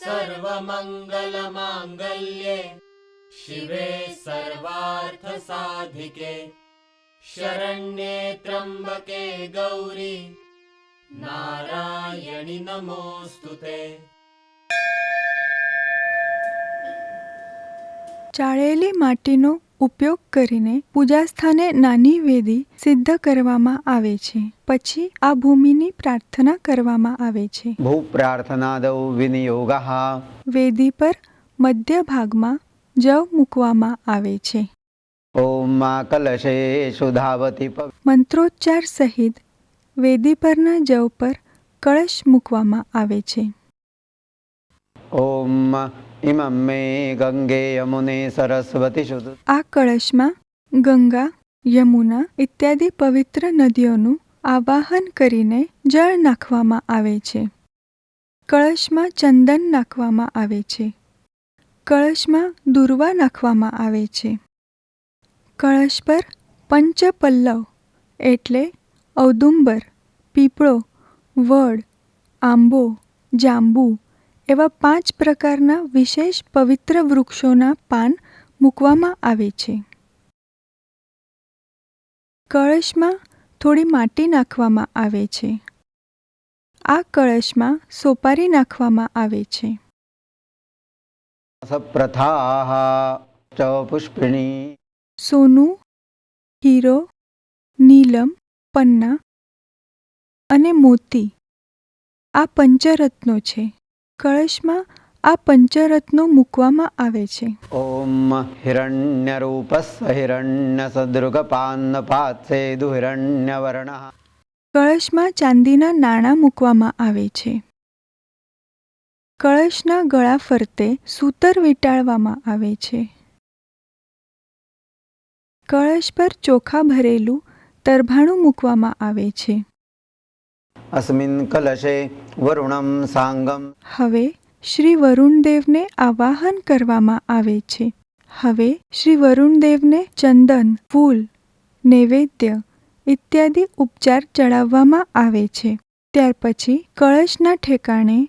सर्वमङ्गलमाङ्गल्ये शिवे सर्वार्थसाधिके शरण्ये त्र्यम्बके गौरी नारायणि नमोऽस्तु ते ચાળેલી માટીનો ઉપયોગ કરીને પૂજાસ્થાને નાની વેદી સિદ્ધ કરવામાં આવે છે. પછી આ ભૂમિની પ્રાર્થના કરવામાં આવે છે. બહુ પ્રાર્થના દઉ વિનિયોગઃ. વેદી પર મધ્ય ભાગમાં જવ મૂકવામાં આવે છે. ઓમ કલશે સુધાવતી મંત્રોચ્ચાર સહિત વેદી પરના જવ પર કળશ મૂકવામાં આવે છે. ઓમ આ કળશમાં ગંગા, યમુના ઇત્યાદિ પવિત્ર નદીઓનું આવાહન કરીને જળ નાખવામાં આવે છે. કળશમાં ચંદન નાખવામાં આવે છે. કળશમાં દુર્વા નાખવામાં આવે છે. કળશ પર પંચપલ્લવ એટલે ઔદુંબર, પીપળો, વડ, આંબો, જાંબુ એવા પાંચ પ્રકારના વિશેષ પવિત્ર વૃક્ષોના પાન મૂકવામાં આવે છે. કળશમાં થોડી માટી નાખવામાં આવે છે. આ કળશમાં સોપારી નાખવામાં આવે છે. સપ્રથાः ચ પુષ્પિણી સોનું હીરો નીલમ પન્ના અને મોતી આ પંચરત્નો છે. કળશમાં આ પંચરત્નો મૂકવામાં આવે છે. ॐ હિરણ્યરૂપસ્સ હિરણ્ય વર્ણ કળશમાં ચાંદીના નાણાં મૂકવામાં આવે છે. કળશના ગળા ફરતે સૂતર વીંટાળવામાં આવે છે. કળશ પર ચોખા ભરેલું તરભાણું મૂકવામાં આવે છે. અસ્મિન કલશે વરુણમ સાંગમ હવે શ્રી વરુણદેવને આવાહન કરવામાં આવે છે. હવે શ્રી વરુણદેવને ચંદન ફૂલ નૈવેદ્ય ઇત્યાદિ ઉપચાર ચડાવવામાં આવે છે. ત્યાર પછી કળશના ઠેકાણે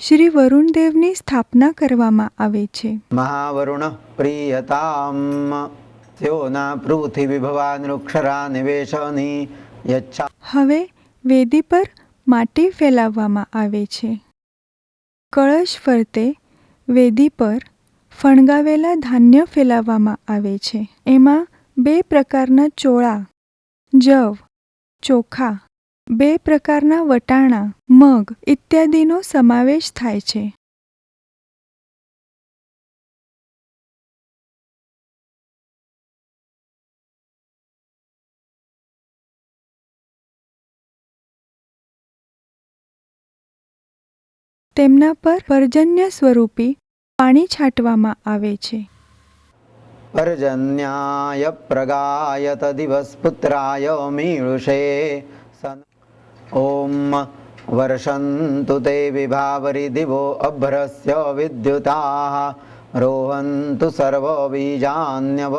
શ્રી વરુણદેવની સ્થાપના કરવામાં આવે છે. મહાવરુણ પ્રિયતામ સ્યોના પૃથિવીભવાનૃક્ષરા નિવેશની યચ્છા હવે વેદી પર માટી ફેલાવવામાં આવે છે. કળશ ફરતે વેદી પર ફણગાવેલા ધાન્ય ફેલાવવામાં આવે છે. એમાં બે પ્રકારના ચોળા, જવ, ચોખા, બે પ્રકારના વટાણા, મગ ઇત્યાદિનો સમાવેશ થાય છે. તેમના પર પર્જન્ય સ્વરૂપી પાણી છાંટવામાં આવે છે. પર્જન્યાય પ્રગાયત દિવસ્પુત્રાય મીળુષે સન ઓમ વર્ષંતુ તે વિભાવરી દિવો અભ્રસ્ય વિદ્યુતા રોહંતુ સર્વ બીજાન્યવ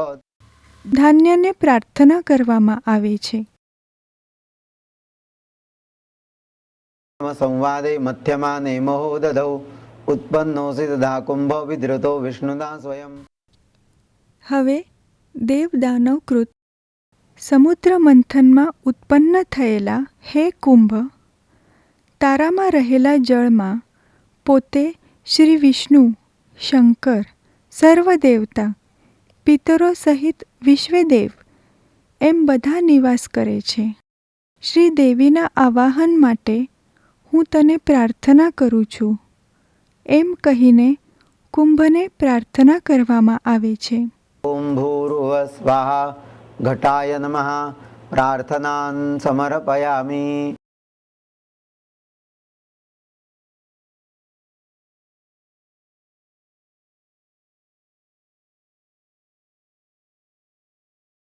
ધાન્યને પ્રાર્થના કરવામાં આવે છે. સંવાદે મધ્યમાને મહોદધૌ ઉત્પન્નોસી તથા કુંભ વિધૃતો વિષ્ણુદા સ્વયં હવે દેવદાનવકૃત સમુદ્ર મંથનમાં ઉત્પન્ન થયેલા હે કુંભ, તારામાં રહેલા જળમાં પોતે શ્રી વિષ્ણુ, શંકર, સર્વદેવતા, પિતરો સહિત વિશ્વદેવ એમ બધા નિવાસ કરે છે. શ્રી દેવીના આવાહન માટે હું તને પ્રાર્થના કરું છું. એમ કહીને કુંભને પ્રાર્થના કરવામાં આવે છે. ઓમ ભૂર્ભુવ સ્વાહા, ઘટાય નમઃ પ્રાર્થના સમર્પયામિ.